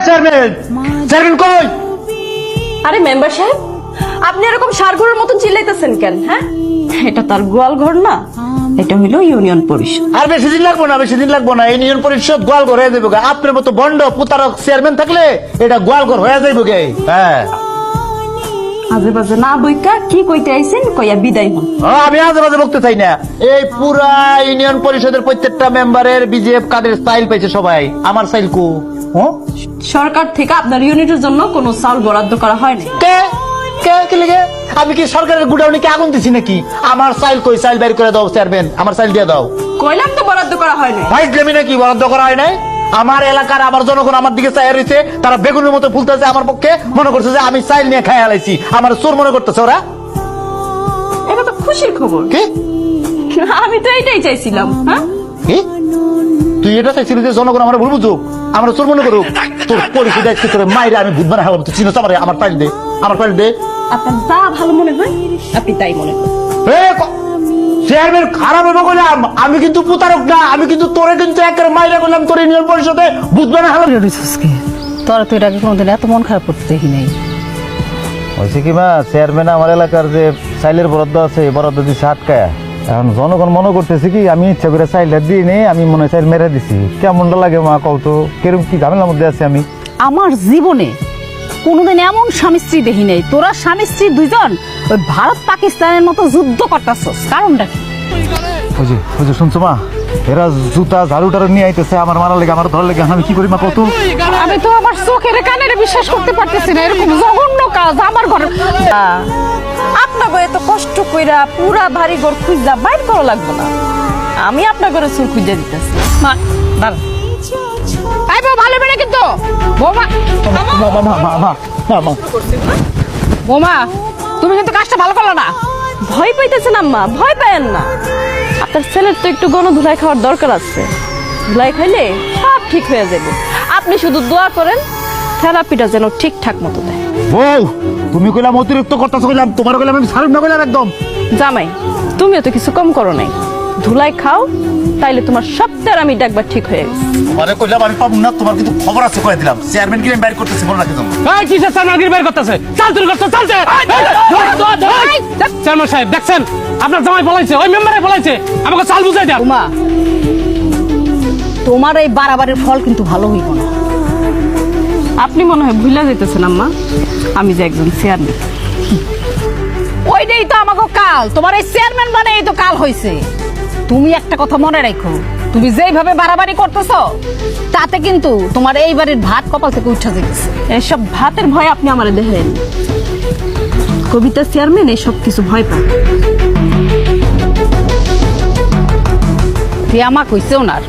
Chairman chairman কই? আরে member সাহেব আপনি এরকম সারঘরের মতন চিল্লাইতেছেন কেন হ্যাঁ? এটা তার গোয়াল ঘর না এটা হইল ইউনিয়ন পরিষদ। আর বেশি দিন লাগবো না বেশি দিন লাগবো না ইউনিয়ন পরিষদ গোয়াল ঘর হয়ে যাবে আপনার মতো বন্ড পুতারক চেয়ারম্যান থাকলে এটা গোয়াল ঘর হয়ে যাইব গে। হ্যাঁ। আজে বাজে না বইকা কি কইতে আইছেন কইয়া বিদায় হন। আমি আজে বাজে বলতে চাই না। এই পুরা ইউনিয়ন পরিষদের প্রত্যেকটা মেম্বারের বিজেপি কাদের স্টাইল পাইছে সবাই? আমার স্টাইল কু? হ্যাঁ? সরকার থেকে আপনার ইউনিটের জন্য কোনো বরাদ্দ করা হয়নি কে? কে? কে লেগে? আমি কি সরকারের গুডাউনে কি আগুন দিছি নাকি? আমার চাইল কই? চাইল বের করে দাও চেয়ারম্যান আমার চাইল দিয়ে দাও। কইলাম তো বরাদ্দ করা ভাই জমি নাকি? বরাদ্দ করা হয় নাই? আমার এলাকার আমার জনগণ আমার দিকে চাই রয়েছে তারা বেগুনের মতো ফুলতেছে আমার পক্ষে মনে করছে যে আমি চাইল নিয়ে খাই হালাইছি আমার চোর মনে করতেছে ওরা। এটা তো খুশির খবর। কি? আমি তো এইটাই চাইছিলাম হ্যাঁ? কি? তুই এটা চাইছিলি যে জনগণ আমার ভুল বুঝুক আমার চোর মনে করুক। তোর পরিচয় দেখতে তোর মাইরে আমি ভূত বানা হলাম তুই চিনো আমার আমার পাইল দে আমার পাইল দে। আপনার যা ভালো মনে হয় আপনি তাই মনে করেন। চেয়ারম্যান খারাপ হবে বললাম আমি কিন্তু প্রতারক না আমি কিন্তু তোরে কিন্তু একের মাইরে করলাম তোর ইউনিয়ন পরিষদে ভূত বানা হলাম তোরা তো আগে কোনোদিন এত মন খারাপ করতে দেখি নাই। হয়েছে কি মা চেয়ারম্যান আমার এলাকার যে সাইলের বরাদ্দ আছে এই বরাদ্দ দিচ্ছে আটকায়। এখন জনগণ মনে করতেছে কি আমি ইচ্ছা করে চাইলটা দিই নেই আমি মনে হয় চাইল মেরে দিছি। কেমনটা লাগে মা কও তো? কীরকম কি ঝামেলার মধ্যে আছে আমি? আমার জীবনে কোনোদিন এমন স্বামী স্ত্রী দেখি নাই। তোরা স্বামী স্ত্রী দুইজন ওই ভারত পাকিস্তানের মতো যুদ্ধ করতেছস। কারণটা কি? ওই যে শুনছো মা? এরা জুতা ঝাড়ু টাড়ু নিয়ে আইতেছে আমার মারার লেগে আমার ধরার লেগে। আমি কি করি মা কত আমি তো আমার চোখের কানের বিশ্বাস করতে পারতেছি না এরকম জঘন্য কাজ আমার ঘরে। আপনাকে এত কষ্ট কইরা পুরা ভারী ঘর খুঁজা বাইর করা লাগবে না। আমি আপনার ঘরে চুল খুঁজে দিতেছি। মা দাঁড়া। ভালো বেড়ে কিন্তু। বৌমা মা বৌমা তুমি কিন্তু কাজটা ভালো করল না। ভয় পাইতেছেন আম্মা ভয় পায়েন না। আপনার ছেলের তো একটু গণ ধুলাই খাওয়ার দরকার আছে। ধুলাই খাইলে সব ঠিক হয়ে যাবে। আপনি শুধু দোয়া করেন থেরাপিটা যেন ঠিকঠাক মতো দেয়। বউ তুমি কইলাম অতিরিক্ত করতেছ কইলাম তোমার কইলাম আমি সারিম না কইলাম একদম। জামাই তুমিও তো কিছু কম করো নাই। ধুলাই খাও তাইলে তোমার সব আমি একবার ঠিক হয়ে গেছে। তোমারে কইলাম আমি পাবো না তোমার কিন্তু খবর আছে কয়ে দিলাম। চেয়ারম্যান কি আমি বাইর করতেছি মনে রাখি তুমি এই কিসের চারমাগির বের করতেছে? চাল চুরি করতে চালছে চেয়ারম্যান সাহেব দেখছেন? আপনার জামাই বলাইছে ওই মেম্বারে বলাইছে আমাকে চাল বুঝাই দেন। বৌমা তোমার এই বাড়াবাড়ির ফল কিন্তু ভালো হইব না। আপনি মনে হয় ভুলে যেতেছেন আম্মা। আমি যে একজন চেয়ারম্যান ওইটাই তো আমাকে কাল তোমার এই চেয়ারম্যান মানে এই তো কাল হইছে। তুমি একটা কথা মনে রাখো। তুমি যেইভাবে বাড়াবাড়ি করতেছ, তাতে কিন্তু তোমার এই বাড়ির ভাত কপাল থেকে উঠা যেতেছে এসব ভাতের ভয় আপনি আমার দেখেন। কবিতা চেয়ারম্যান এসব কিছু ভয় পান তুই কইসে কইছে ওনার